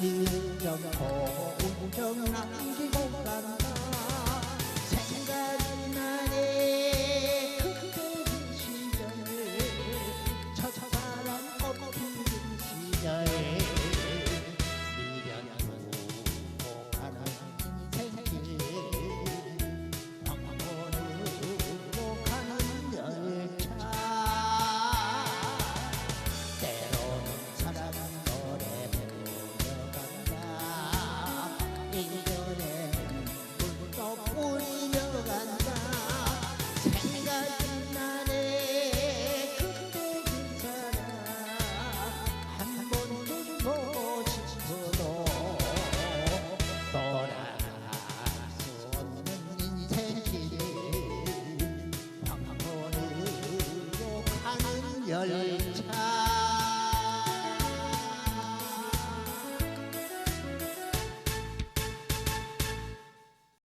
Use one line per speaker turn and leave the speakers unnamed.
你将红红的眼睛眨 이전에는 불도 뿌려간다 생각이 나네 그때 그 사람 한 번쯤 보고 싶어도 돌아갈 수 없는 인생길 황혼으로 가는 열차